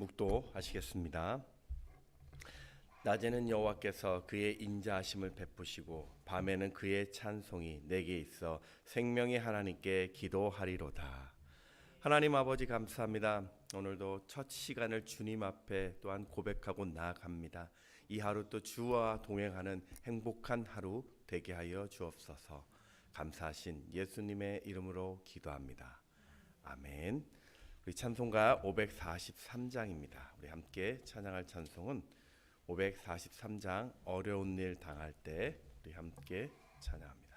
묵도하시겠습니다. 낮에는 여호와께서 그의 인자하심을 베푸시고 밤에는 그의 찬송이 내게 있어 생명의 하나님께 기도하리로다. 하나님 아버지 감사합니다. 오늘도 첫 시간을 주님 앞에 또한 고백하고 나아갑니다. 이 하루 또 주와 동행하는 행복한 하루 되게 하여 주옵소서. 감사하신 예수님의 이름으로 기도합니다. 아멘. 우리 찬송가 543장입니다. 우리 함께 찬양할 찬송은 543장 어려운 일 당할 때 우리 함께 찬양합니다.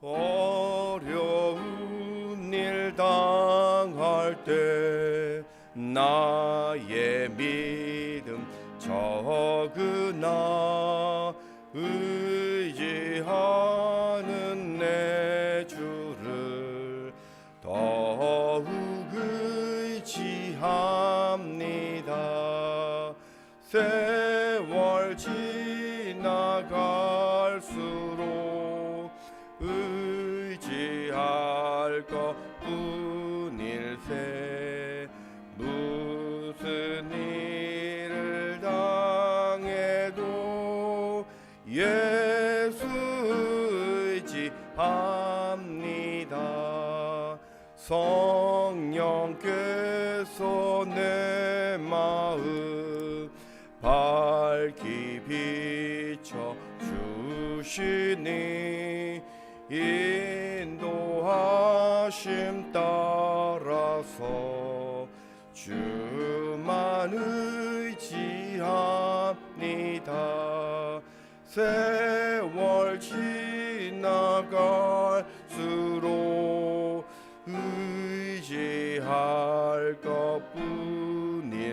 어려운 일 당할 때 나 의믿 합니다. 성령께서 내 마음 밝히 비춰 주시니 인도하심 따라서 주만 의지합니다. 세월 지 나갈수록 의지할 것뿐일세.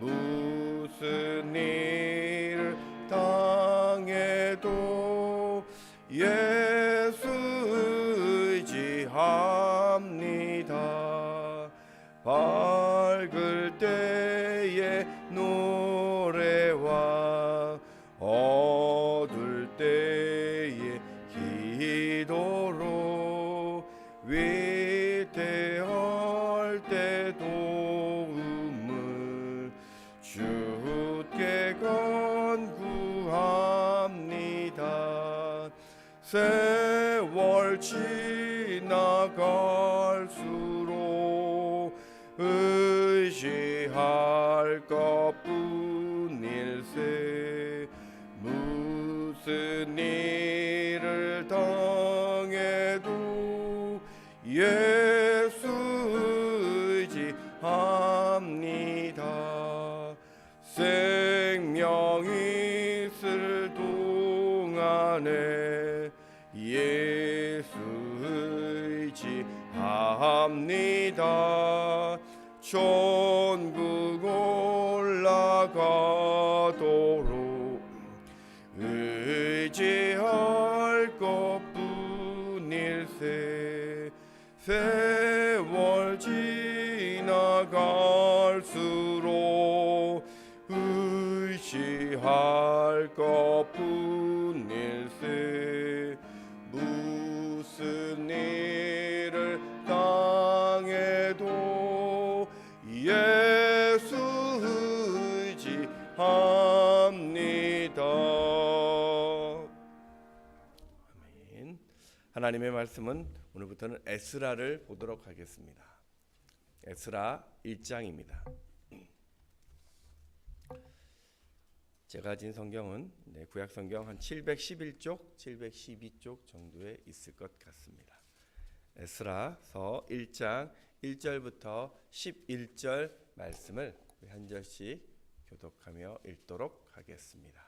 무슨 의지합니다. 천국 올라가도록 의지할 것뿐일세 세월 지나갈수록 의지할 것뿐 하나님의 말씀은 오늘부터는 에스라를 보도록 하겠습니다. 에스라 1장입니다. 제가 가진 성경은 네, 구약 성경 한 711쪽, 712쪽 정도에 있을 것 같습니다. 에스라서 1장 1절부터 11절 말씀을 한 절씩 교독하며 읽도록 하겠습니다.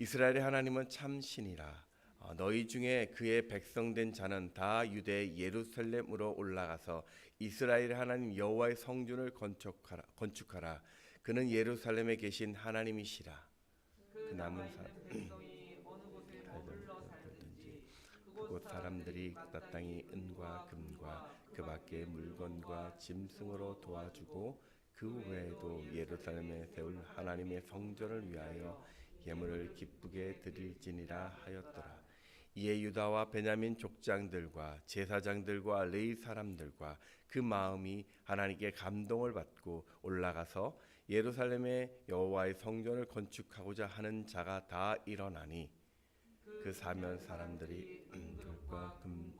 이스라엘의 하나님은 참 신이라. 어, 너희 중에 그의 백성된 자는 다 유대 예루살렘으로 올라가서 이스라엘의 하나님 여호와의 성전을 건축하라 건축하라. 그는 예루살렘에 계신 하나님이시라. 그 남은 사 백성이 어느 곳에 머물러 살든지 그곳 사람들이 그 땅이 은과 금과 그 밖의 물건과 짐승으로 도와주고 그 외에도 예루살렘에 세울 하나님의 성전을 위하여 예물을 기쁘게 드릴지니라 하였더라. 이에 유다와 베냐민 족장들과 제사장들과 레이 사람들과 그 마음이 하나님께 감동을 받고 올라가서 예루살렘에 여호와의 성전을 건축하고자 하는 자가 다 일어나니 그 사면 사람들이 은과 금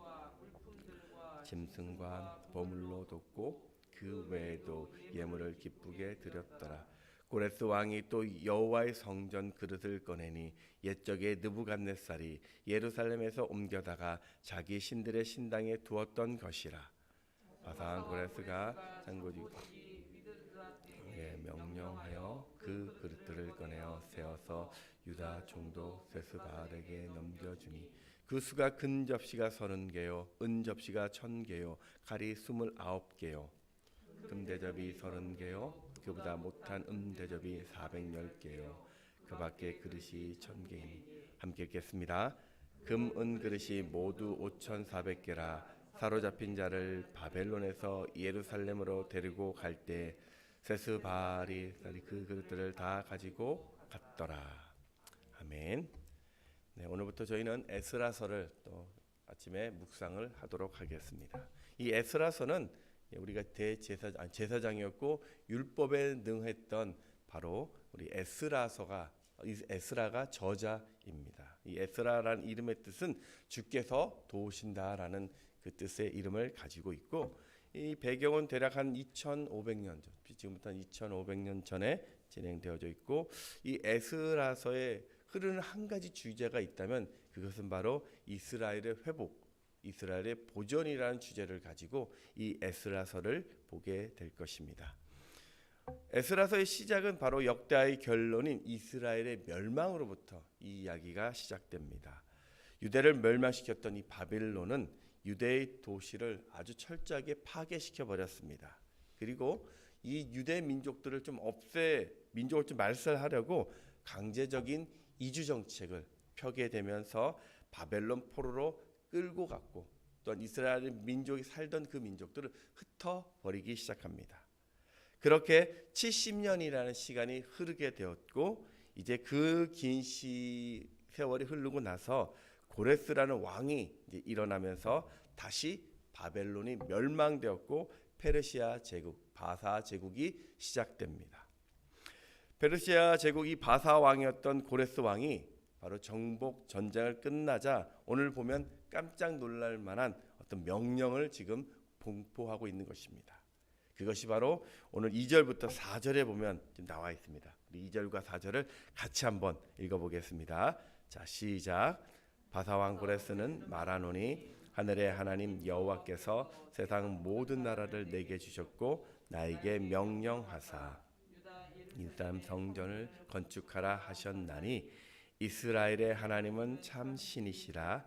짐승과 보물로 돕고 그 외에도 예물을 기쁘게 드렸더라. 고레스 왕이 또 여호와의 성전 그릇을 꺼내니 옛적에 느부갓네살이 예루살렘에서 옮겨다가 자기 신들의 신당에 두었던 것이라. 바사한 고레스가 장고지 예, 명령하여 그 그릇들을 꺼내어 세어서 유다 총독 세스바알에게 넘겨주니 그 수가 근 접시가 서른 개요 은 접시가 천 개요 칼이 스물아홉 개요 금 대접이 서른 개요 그보다 못한 은 대접이 사백열 개요 그 밖에 그릇이 천 개이니 함께 읽겠습니다 금, 은 그릇이 모두 오천사백 개라 사로잡힌 자를 바벨론에서 예루살렘으로 데리고 갈 때 세스바알이 그 그릇들을 다 가지고 갔더라 아멘. 네, 오늘부터 저희는 에스라서를 또 아침에 묵상을 하도록 하겠습니다. 이 에스라서는 우리가 대제사 아니, 제사장이었고 율법에 능했던 바로 우리 에스라서가 이 에스라가 저자입니다. 이 에스라라는 이름의 뜻은 주께서 도우신다라는 그 뜻의 이름을 가지고 있고 이 배경은 대략 한 2,500년 전, 지금부터 한 2,500년 전에 진행되어져 있고 이 에스라서에 흐르는 한 가지 주제가 있다면 그것은 바로 이스라엘의 회복, 이스라엘의 보존이라는 주제를 가지고 이 에스라서를 보게 될 것입니다. 에스라서의 시작은 바로 역대의 결론인 이스라엘의 멸망으로부터 이 이야기가 시작됩니다. 유대를 멸망시켰던 이 바빌론은 유대의 도시를 아주 철저하게 파괴시켜 버렸습니다. 그리고 이 유대 민족들을 좀 없애 민족을 좀 말살하려고 강제적인 이주 정책을 펴게 되면서 바벨론 포로로 끌고 갔고 또한 이스라엘 민족이 살던 그 민족들을 흩어 버리기 시작합니다. 그렇게 70년이라는 시간이 흐르게 되었고 이제 그 긴 세월이 흐르고 나서 고레스라는 왕이 일어나면서 다시 바벨론이 멸망되었고 페르시아 제국 바사 제국이 시작됩니다. 페르시아 제국이 바사 왕이었던 고레스 왕이 바로 정복 전쟁을 끝나자 오늘 보면 깜짝 놀랄 만한 어떤 명령을 지금 공포하고 있는 것입니다. 그것이 바로 오늘 2절부터 4절에 보면 나와 있습니다. 우리 2절과 4절을 같이 한번 읽어보겠습니다. 자 시작. 바사왕 고레스는 말하노니 하늘의 하나님 여호와께서 세상 모든 나라를 내게 주셨고 나에게 명령하사 인삼 성전을 건축하라 하셨나니 이스라엘의 하나님은 참 신이시라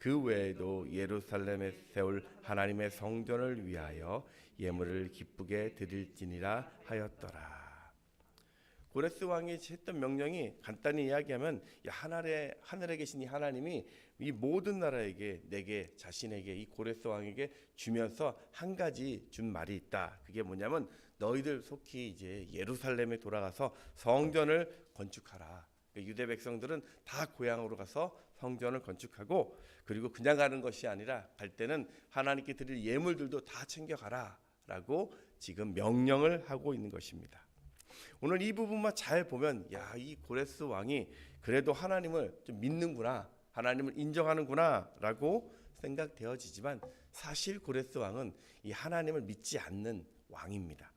그 외에도 예루살렘에 세울 하나님의 성전을 위하여 예물을 기쁘게 드릴지니라 하였더라. 고레스 왕이 했던 명령이 간단히 이야기하면 이 하늘에 하늘에 계신 이 하나님이 이 모든 나라에게 내게 자신에게 이 고레스 왕에게 주면서 한 가지 준 말이 있다. 그게 뭐냐면 너희들 속히 이제 예루살렘에 돌아가서 성전을 건축하라. 그러니까 유대 백성들은 다 고향으로 가서 성전을 건축하고 그리고 그냥 가는 것이 아니라 갈 때는 하나님께 드릴 예물들도 다 챙겨가라라고 지금 명령을 하고 있는 것입니다. 오늘 이 부분만 잘 보면 야, 이 고레스 왕이 그래도 하나님을 좀 믿는구나. 하나님을 인정하는구나라고 생각되어지지만 사실 고레스 왕은 이 하나님을 믿지 않는 왕입니다.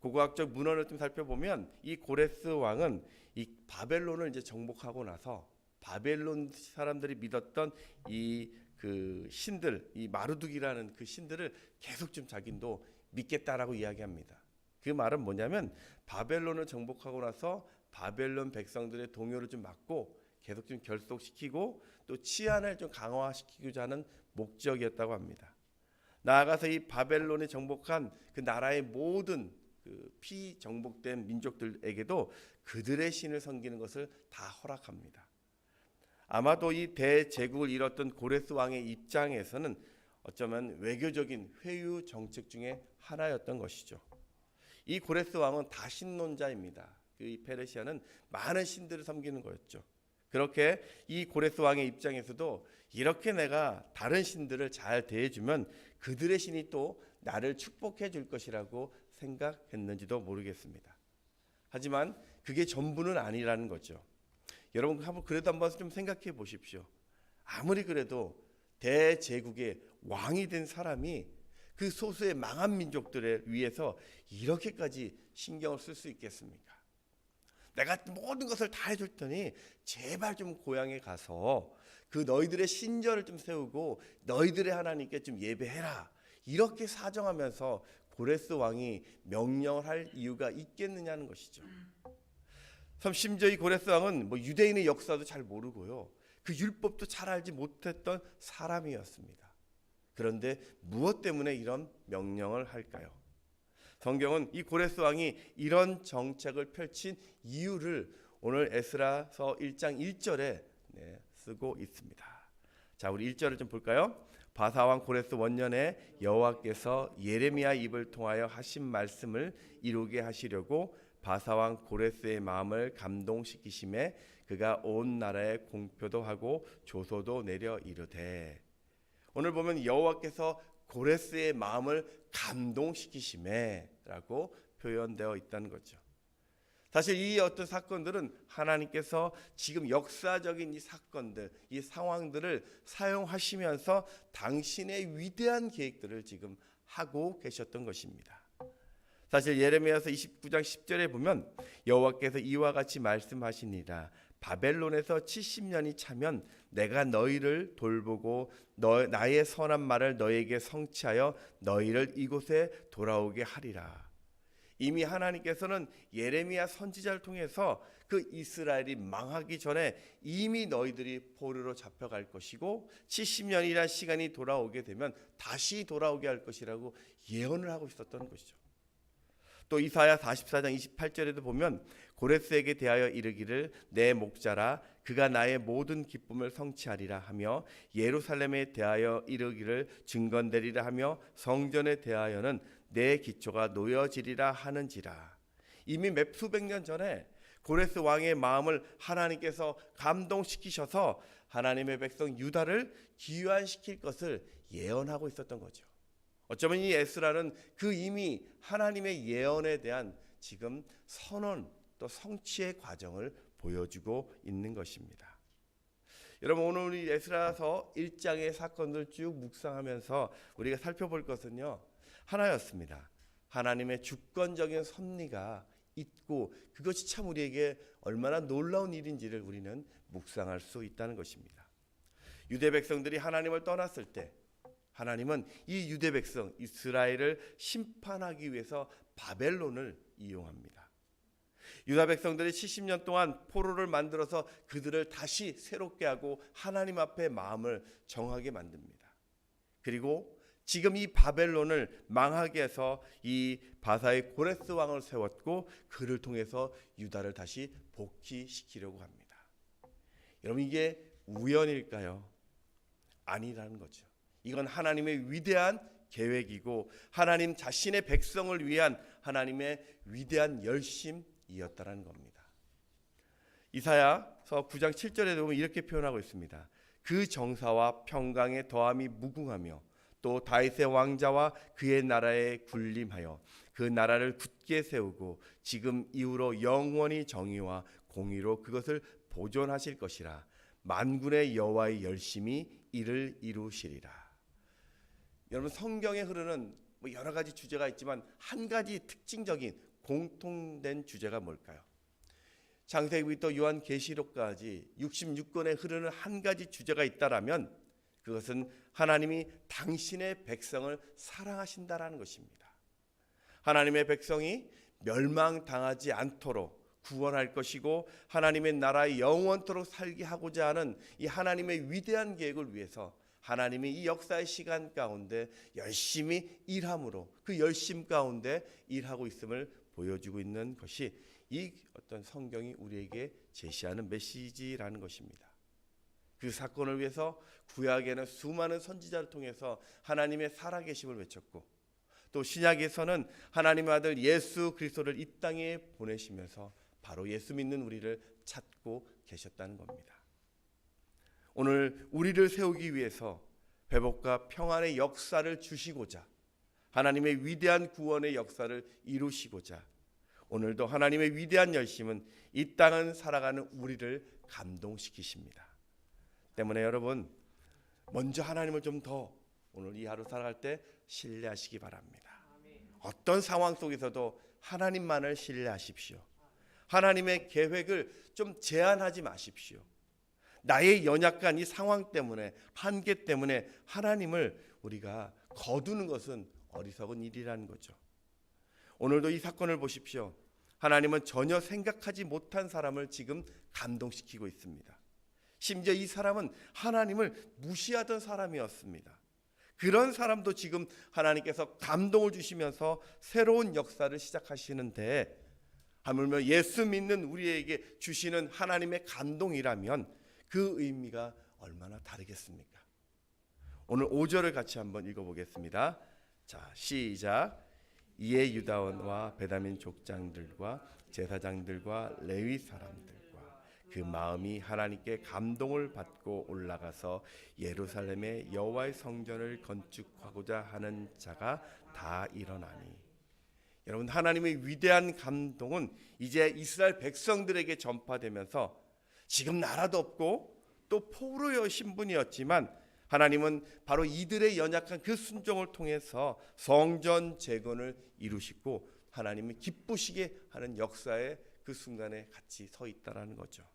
고고학적 문헌을 좀 살펴보면 이 고레스 왕은 이 바벨론을 이제 정복하고 나서 바벨론 사람들이 믿었던 이 그 신들, 이 마르둑이라는 그 신들을 계속 좀 자기도 믿겠다라고 이야기합니다. 그 말은 뭐냐면 바벨론을 정복하고 나서 바벨론 백성들의 동요를 좀 막고 계속 좀 결속시키고 또 치안을 좀 강화시키고자 하는 목적이었다고 합니다. 나아가서 이 바벨론이 정복한 그 나라의 모든 그 피정복된 민족들에게도 그들의 신을 섬기는 것을 다 허락합니다. 아마도 이 대제국을 이뤘던 고레스 왕의 입장에서는 어쩌면 외교적인 회유 정책 중에 하나였던 것이죠. 이 고레스 왕은 다신론자입니다. 그 페르시아는 많은 신들을 섬기는 거였죠. 그렇게 이 고레스 왕의 입장에서도 이렇게 내가 다른 신들을 잘 대해주면 그들의 신이 또 나를 축복해 줄 것이라고 생각했는지도 모르겠습니다. 하지만 그게 전부는 아니라는 거죠. 여러분 한번 그래도 한번 좀 생각해 보십시오. 아무리 그래도 대제국의 왕이 된 사람이 그 소수의 망한 민족들을 위해서 이렇게까지 신경을 쓸 수 있겠습니까? 내가 모든 것을 다 해줄 테니 제발 좀 고향에 가서 그 너희들의 신전을 좀 세우고 너희들의 하나님께 좀 예배해라. 이렇게 사정하면서 고레스 왕이 명령을 할 이유가 있겠느냐는 것이죠. 참 심지어 이 고레스 왕은 뭐 유대인의 역사도 잘 모르고요. 그 율법도 잘 알지 못했던 사람이었습니다. 그런데 무엇 때문에 이런 명령을 할까요? 성경은 이 고레스 왕이 이런 정책을 펼친 이유를 오늘 에스라서 1장 1절에 네, 쓰고 있습니다. 자, 우리 1절을 좀 볼까요? 바사 왕 고레스 원년에 여호와께서 예레미야 입을 통하여 하신 말씀을 이루게 하시려고 바사왕 고레스의 마음을 감동시키심에 그가 온 나라에 공표도 하고 조소도 내려 이르되 오늘 보면 여호와께서 고레스의 마음을 감동시키심에라고 표현되어 있다는 거죠. 사실 이 어떤 사건들은 하나님께서 지금 역사적인 이 사건들, 이 상황들을 사용하시면서 당신의 위대한 계획들을 지금 하고 계셨던 것입니다. 사실 예레미야서 29장 10절에 보면 여호와께서 이와 같이 말씀하시니라 바벨론에서 70년이 차면 내가 너희를 돌보고 너, 나의 선한 말을 너에게 성취하여 너희를 이곳에 돌아오게 하리라. 이미 하나님께서는 예레미야 선지자를 통해서 그 이스라엘이 망하기 전에 이미 너희들이 포로로 잡혀갈 것이고 70년이라는 시간이 돌아오게 되면 다시 돌아오게 할 것이라고 예언을 하고 있었던 것이죠. 또 이사야 44장 28절에도 보면 고레스에게 대하여 이르기를 내 목자라 그가 나의 모든 기쁨을 성취하리라 하며 예루살렘에 대하여 이르기를 증건되리라 하며 성전에 대하여는 내 기초가 놓여지리라 하는지라 이미 몇 수백 년 전에 고레스 왕의 마음을 하나님께서 감동시키셔서 하나님의 백성 유다를 기환시킬 것을 예언하고 있었던 거죠. 어쩌면 이 에스라는 그 이미 하나님의 예언에 대한 지금 선언 또 성취의 과정을 보여주고 있는 것입니다. 여러분 오늘 우리 에스라서 1장의 사건들 쭉 묵상하면서 우리가 살펴볼 것은요. 하나였습니다. 하나님의 주권적인 섭리가 있고 그것이 참 우리에게 얼마나 놀라운 일인지를 우리는 묵상할 수 있다는 것입니다. 유대 백성들이 하나님을 떠났을 때 하나님은 이 유대 백성 이스라엘을 심판하기 위해서 바벨론을 이용합니다. 유다 백성들이 70년 동안 포로를 만들어서 그들을 다시 새롭게 하고 하나님 앞에 마음을 정하게 만듭니다. 그리고 지금 이 바벨론을 망하게 해서 이 바사의 고레스 왕을 세웠고 그를 통해서 유다를 다시 복귀시키려고 합니다. 여러분 이게 우연일까요? 아니라는 거죠. 이건 하나님의 위대한 계획이고 하나님 자신의 백성을 위한 하나님의 위대한 열심이었다라는 겁니다. 이사야서 9장 7절에 보면 이렇게 표현하고 있습니다. 그 정사와 평강의 더함이 무궁하며 또 다윗의 왕자와 그의 나라에 군림하여 그 나라를 굳게 세우고 지금 이후로 영원히 정의와 공의로 그것을 보존하실 것이라 만군의 여호와의 열심히 이를 이루시리라. 여러분 성경에 흐르는 뭐 여러 가지 주제가 있지만 한 가지 특징적인 공통된 주제가 뭘까요? 창세기부터 요한계시록까지 66권에 흐르는 한 가지 주제가 있다라면 그것은 하나님이 당신의 백성을 사랑하신다라는 것입니다. 하나님의 백성이 멸망당하지 않도록 구원할 것이고 하나님의 나라에 영원토록 살게 하고자 하는 이 하나님의 위대한 계획을 위해서 하나님이 이 역사의 시간 가운데 열심히 일함으로 그 열심 가운데 일하고 있음을 보여주고 있는 것이 이 어떤 성경이 우리에게 제시하는 메시지라는 것입니다. 그 사건을 위해서 구약에는 수많은 선지자를 통해서 하나님의 살아계심을 외쳤고 또 신약에서는 하나님의 아들 예수 그리스도를 이 땅에 보내시면서 바로 예수 믿는 우리를 찾고 계셨다는 겁니다. 오늘 우리를 세우기 위해서 회복과 평안의 역사를 주시고자 하나님의 위대한 구원의 역사를 이루시고자 오늘도 하나님의 위대한 열심은 이 땅은 살아가는 우리를 감동시키십니다. 때문에 여러분 먼저 하나님을 좀 더 오늘 이 하루 살아갈 때 신뢰하시기 바랍니다. 어떤 상황 속에서도 하나님만을 신뢰하십시오. 하나님의 계획을 좀 제한하지 마십시오. 나의 연약한 이 상황 때문에 한계 때문에 하나님을 우리가 거두는 것은 어리석은 일이라는 거죠. 오늘도 이 사건을 보십시오. 하나님은 전혀 생각하지 못한 사람을 지금 감동시키고 있습니다. 심지어 이 사람은 하나님을 무시하던 사람이었습니다. 그런 사람도 지금 하나님께서 감동을 주시면서 새로운 역사를 시작하시는데 하물며 예수 믿는 우리에게 주시는 하나님의 감동이라면 그 의미가 얼마나 다르겠습니까? 오늘 5절을 같이 한번 읽어보겠습니다. 자, 시작. 이에 유다원과 베다민 족장들과 제사장들과 레위 사람들과 그 마음이 하나님께 감동을 받고 올라가서 예루살렘의 여호와의 성전을 건축하고자 하는 자가 다 일어나니 여러분 하나님의 위대한 감동은 이제 이스라엘 백성들에게 전파되면서 지금 나라도 없고 또 포로여 신분이었지만 하나님은 바로 이들의 연약한 그 순종을 통해서 성전 재건을 이루시고 하나님이 기쁘시게 하는 역사의 그 순간에 같이 서 있다라는 거죠.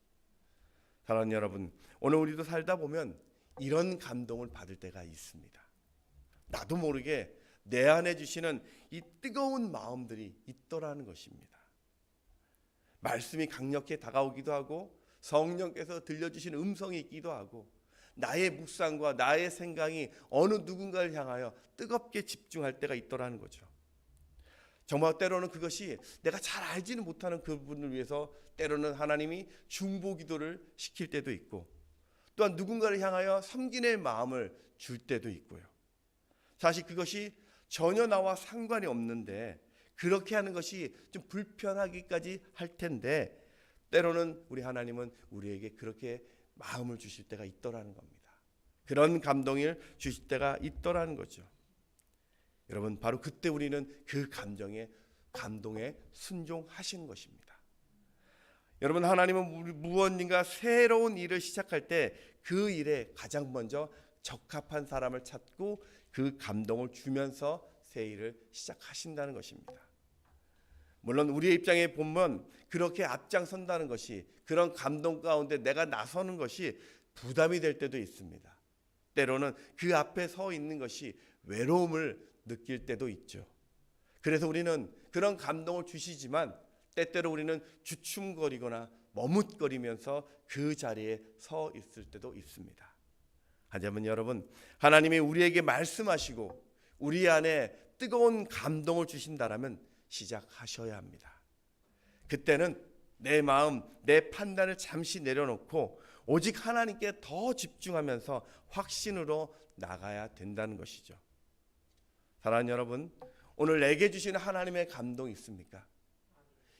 사랑하는 여러분, 오늘 우리도 살다 보면 이런 감동을 받을 때가 있습니다. 나도 모르게 내 안에 주시는 이 뜨거운 마음들이 있더라는 것입니다. 말씀이 강력히 다가오기도 하고 성령께서 들려주신 음성이 있기도 하고 나의 묵상과 나의 생각이 어느 누군가를 향하여 뜨겁게 집중할 때가 있더라는 거죠. 정말 때로는 그것이 내가 잘 알지는 못하는 그분을 위해서 때로는 하나님이 중보 기도를 시킬 때도 있고 또한 누군가를 향하여 섬기는 마음을 줄 때도 있고요. 사실 그것이 전혀 나와 상관이 없는데 그렇게 하는 것이 좀 불편하기까지 할 텐데 때로는 우리 하나님은 우리에게 그렇게 마음을 주실 때가 있더라는 겁니다. 그런 감동을 주실 때가 있더라는 거죠. 여러분 바로 그때 우리는 그 감정에 감동에 순종하신 것입니다. 여러분 하나님은 무언가 새로운 일을 시작할 때 그 일에 가장 먼저 적합한 사람을 찾고 그 감동을 주면서 새 일을 시작하신다는 것입니다. 물론 우리의 입장에 보면 그렇게 앞장선다는 것이 그런 감동 가운데 내가 나서는 것이 부담이 될 때도 있습니다. 때로는 그 앞에 서 있는 것이 외로움을 느낄 때도 있죠. 그래서 우리는 그런 감동을 주시지만 때때로 우리는 주춤거리거나 머뭇거리면서 그 자리에 서 있을 때도 있습니다. 하지만 여러분, 하나님이 우리에게 말씀하시고 우리 안에 뜨거운 감동을 주신다라면 시작하셔야 합니다. 그때는 내 마음, 내 판단을 잠시 내려놓고 오직 하나님께 더 집중하면서 확신으로 나가야 된다는 것이죠. 사랑하는 여러분, 오늘 내게 주시는 하나님의 감동이 있습니까?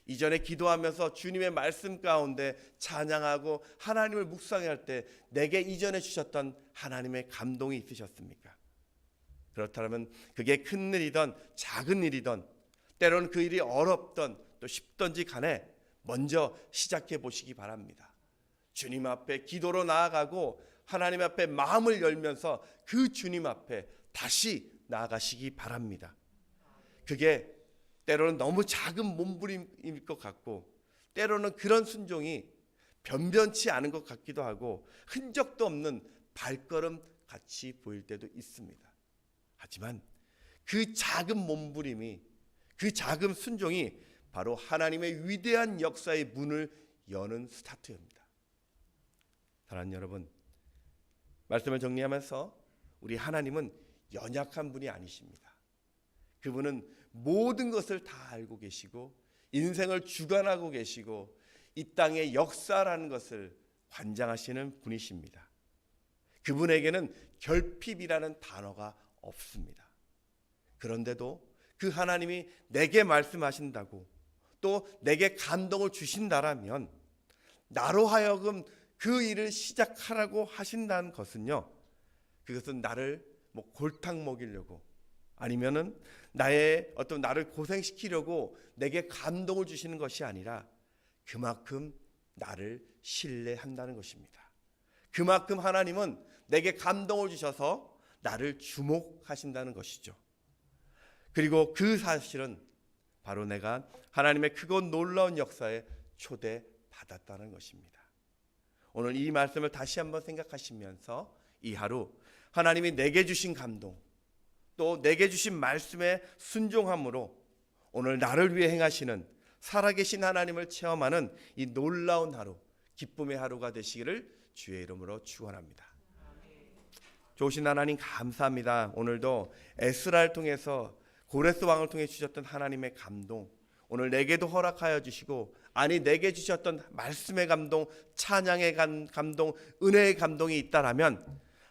이전에 기도하면서 주님의 말씀 가운데 찬양하고 하나님을 묵상할 때 내게 이전에 주셨던 하나님의 감동이 있으셨습니까? 그렇다면 그게 큰 일이든 작은 일이든 때로는 그 일이 어렵던 또 쉽던지 간에 먼저 시작해 보시기 바랍니다. 주님 앞에 기도로 나아가고 하나님 앞에 마음을 열면서 그 주님 앞에 다시 나아가시기 바랍니다. 그게 때로는 너무 작은 몸부림일 것 같고 때로는 그런 순종이 변변치 않은 것 같기도 하고 흔적도 없는 발걸음 같이 보일 때도 있습니다. 하지만 그 작은 몸부림이 그 작은 순종이 바로 하나님의 위대한 역사의 문을 여는 스타트입니다. 사랑하는 여러분, 말씀을 정리하면서 우리 하나님은 연약한 분이 아니십니다. 그분은 모든 것을 다 알고 계시고 인생을 주관하고 계시고 이 땅의 역사라는 것을 관장하시는 분이십니다. 그분에게는 결핍이라는 단어가 없습니다. 그런데도 그 하나님이 내게 말씀하신다고 또 내게 감동을 주신다라면 나로 하여금 그 일을 시작하라고 하신다는 것은요. 그것은 나를 뭐 골탕 먹이려고 아니면은 나의 어떤 나를 고생시키려고 내게 감동을 주시는 것이 아니라 그만큼 나를 신뢰한다는 것입니다. 그만큼 하나님은 내게 감동을 주셔서 나를 주목하신다는 것이죠. 그리고 그 사실은 바로 내가 하나님의 크고 놀라운 역사에 초대받았다는 것입니다. 오늘 이 말씀을 다시 한번 생각하시면서 이 하루 하나님이 내게 주신 감동 또 내게 주신 말씀에 순종함으로 오늘 나를 위해 행하시는 살아계신 하나님을 체험하는 이 놀라운 하루 기쁨의 하루가 되시기를 주의 이름으로 축원합니다. 좋으신 하나님 감사합니다. 오늘도 에스라를 통해서 고레스 왕을 통해 주셨던 하나님의 감동 오늘 내게도 허락하여 주시고 아니 내게 주셨던 말씀의 감동, 찬양의 감- 감동, 은혜의 감동이 있다라면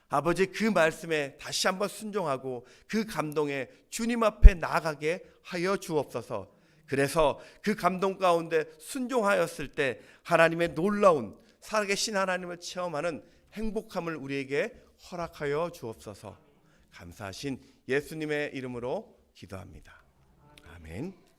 아버지 그 말씀에 다시 한번 순종하고 그 감동에 주님 앞에 나가게 하여 주옵소서. 그래서 그 감동 가운데 순종하였을 때 하나님의 놀라운 살아계신 하나님을 체험하는 행복함을 우리에게 허락하여 주옵소서. 감사하신 예수님의 이름으로 기도합니다. 아멘.